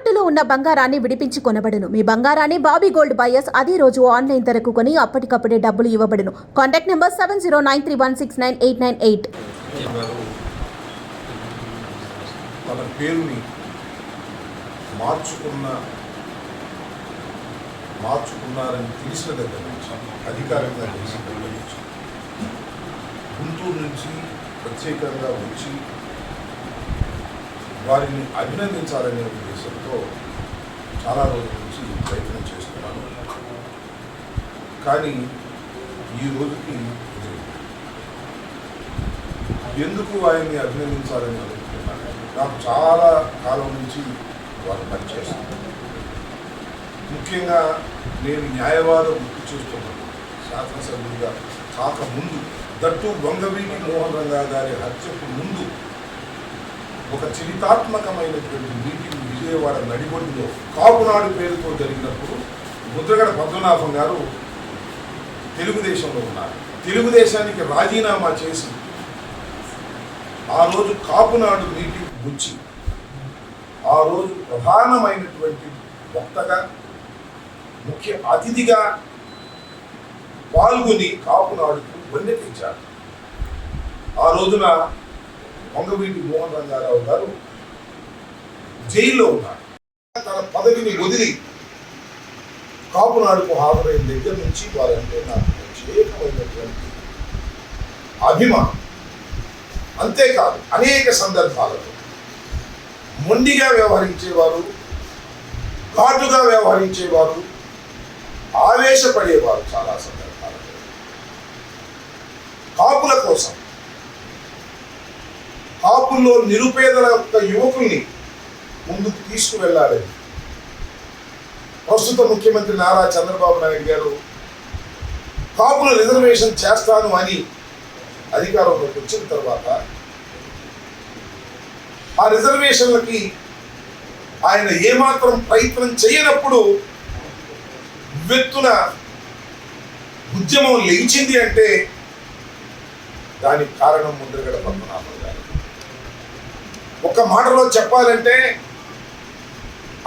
తాకట్టులో ఉన్న బంగారాన్ని విడిపించి కొనబడును. మీ బంగారాన్ని బాబీ గోల్డ్ బయర్స్ అదే రోజు ఆన్లైన్ ధరకు కొని అప్పటికప్పుడే డబ్బులు ఇవ్వబడును. Contact number seven zero nine three one six nine eight nine eight. తన పేరుని మార్చుకున్న మార్చుకున్నారని తెలిసిన దగ్గర నుంచి అధికారంగా తెలిసిన దగ్గర నుంచి గుంటూరు నుంచి ప్రత్యేకంగా వచ్చి వారిని అభినందించాలనే ఉద్దేశంతో చాలా రోజుల నుంచి ప్రయత్నం చేస్తున్నాను. కానీ ఈ రోజుకి ఎందుకు ఆయన్ని అభినందించాలని అనుకుంటున్నాను? నాకు చాలా కాలం నుంచి వారు పనిచేస్తున్నారు. ముఖ్యంగా నేను న్యాయవాదం గుర్తు చేస్తున్నాను. శాసనసభ్యుడిగా కాకముందు దట్టు వంగవీటి మోహన్ రంగా గారి హత్యకు ముందు ఒక చరితాత్మకమైనటువంటి మీటింగ్ విజయవాడ నడిబొడ్డులో కాపునాడు పేరుతో జరిగినప్పుడు ముద్రగడ పద్మనాభం గారు తెలుగుదేశంలో ఉన్నారు. తెలుగుదేశానికి రాజీనామా చేసి ఆ రోజు కాపునాడు మీటింగ్ గుచ్చి ఆ రోజు ప్రధానమైనటువంటి వక్తగా ముఖ్య అతిథిగా పాల్గొని కాపునాడుకు వన్నె ఆ రోజున వంగవీటి మోహన్ రంగారావు గారు జైల్లో ఉన్నారు. తన పదవిని వదిలి కాపునాడుకు హాజరైన దగ్గర నుంచి వారంటే నాకు ప్రత్యేకమైనటువంటి అభిమానం. అంతేకాదు అనేక సందర్భాలలో మొండిగా వ్యవహరించేవారు ఘాటుగా వ్యవహరించేవారు ఆవేశపడేవారు చాలా సందర్భాలు కాపుల కోసం కాపుల్లో నిరుపేదల యొక్క యువకుల్ని ముందుకు తీసుకువెళ్ళాలని ప్రస్తుత ముఖ్యమంత్రి నారా చంద్రబాబు నాయుడు గారు కాపుల రిజర్వేషన్ చేస్తాను అని అధికారంలోకి వచ్చిన తర్వాత ఆ రిజర్వేషన్లకి ఆయన ఏమాత్రం ప్రయత్నం చేయనప్పుడు వెత్తున ఉద్యమం లేచింది అంటే దానికి కారణం ముద్రగడ పద్మనాభం. ఒక మాటలో చెప్పాలంటే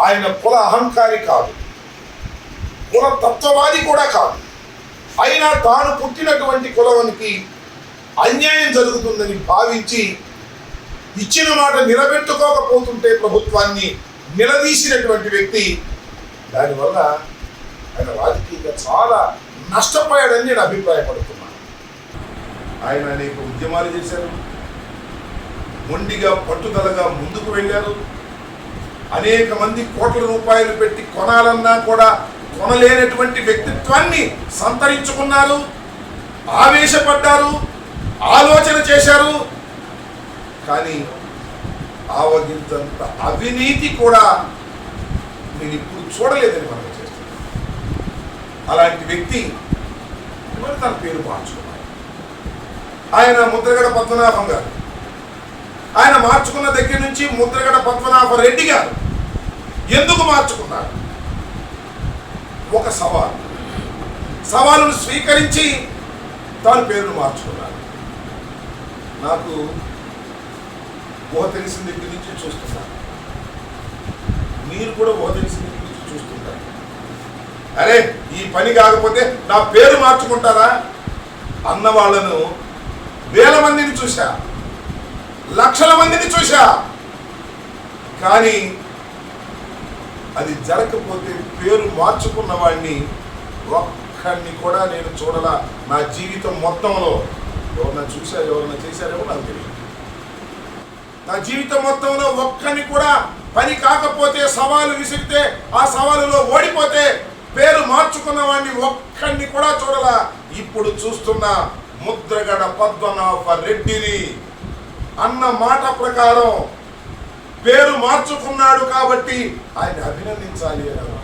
ఆయన కుల అహంకారి కాదు. కుల తత్వవాది కూడా కాదు. అయినా తాను పుట్టినటువంటి కులవనికి అన్యాయం జరుగుతుందని భావించి ఇచ్చిన మాట నిలబెట్టుకోకపోతుంటే ప్రభుత్వాన్ని నిలదీసినటువంటి వ్యక్తి దానివల్ల ఆయన రాజకీయంగా చాలా నష్టపోయాడని నేను అభిప్రాయపడుతున్నాను. ఆయన అనేక ఉద్యమాలు చేశారు. మొండిగా పట్టుదలగా ముందుకు వెళ్ళారు. అనేక మంది కోట్ల రూపాయలు పెట్టి కొనాలన్నా కూడా కొనలేనటువంటి వ్యక్తిత్వాన్ని సంతరించుకున్నారు. ఆవేశపడ్డారు. ఆలోచన చేశారు. కానీ ఆవగింతంత అవినీతి కూడా నేను ఇప్పుడు చూడలేదని మనం చేస్తున్నాను అలాంటి వ్యక్తి మరి తన పేరు మార్చుకున్నారు? ఆయన ముద్రగడ పద్మనాభం గారు. ఆయన మార్చుకున్న దగ్గర నుంచి ముద్రగడ పద్మనాభ రెడ్డి గారు ఎందుకు మార్చుకున్నారు? ఒక సవాల్. సవాలును స్వీకరించి తాను పేరును మార్చుకున్నారు. నాకు ఊహ తెలిసిన దగ్గర నుంచి చూస్తున్నాను మీరు కూడా ఊహ తెలిసిన దగ్గర నుంచి చూస్తుంటారు. అరే ఈ పని కాకపోతే నా పేరు మార్చుకుంటారా? అన్న వాళ్ళను వేల మందిని చూశా. లక్షల మందిని చూశా. కానీ అది జరగకపోతే పేరు మార్చుకున్న వాడిని ఒక్కడిని కూడా నేను చూడలా. నా జీవితం మొత్తంలో ఎవరన్నా చూశారు ఎవరన్నా చేశారేమో నాకు తెలియదు. నా జీవితం మొత్తంలో ఒక్కడిని కూడా పని కాకపోతే సవాలు విసిరితే ఆ సవాలులో ఓడిపోతే పేరు మార్చుకున్న వాడిని ఒక్కడిని కూడా చూడలా. ఇప్పుడు చూస్తున్న ముద్రగడ పద్మనాభ రెడ్డిని అన్న మాట ప్రకారం పేరు మార్చుకున్నాడు కాబట్టి ఆయన అభినందించాలి అని